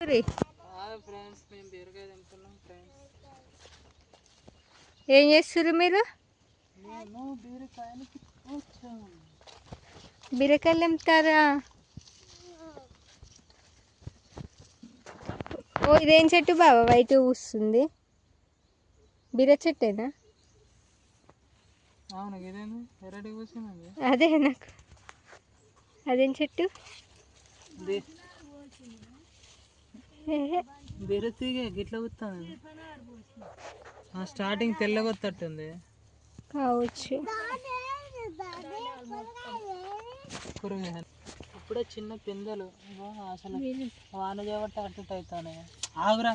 రే, friends మేము బీరకాయ తింటున్నాం ఫ్రెండ్స్. ఏం చేస్తుర్రు మీరు? నేను బీరకాయలకి వచ్చాము బీరకాయలు తెంపుతారా ఓ ఇదేం చెట్టు బాబా వైట్ పూస్తుంది. బీర చెట్టేనా? అదే నాకు. అదేం చెట్టు. బీరతీగ గిట్ల కూర్తాను స్టార్టింగ్ తెల్లగొత్తట్టుంది. కావచ్చు. ఇప్పుడే చిన్న పిందెలు. అసలు వాన చేయబట్టి అటు ఇటు అవుతానే ఆగురా.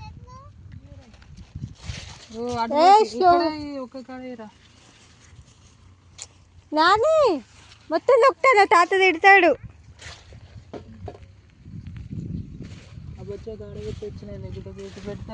నాని మొత్తం నొక్కుతాడా తాత తిడతాడు. పెడితే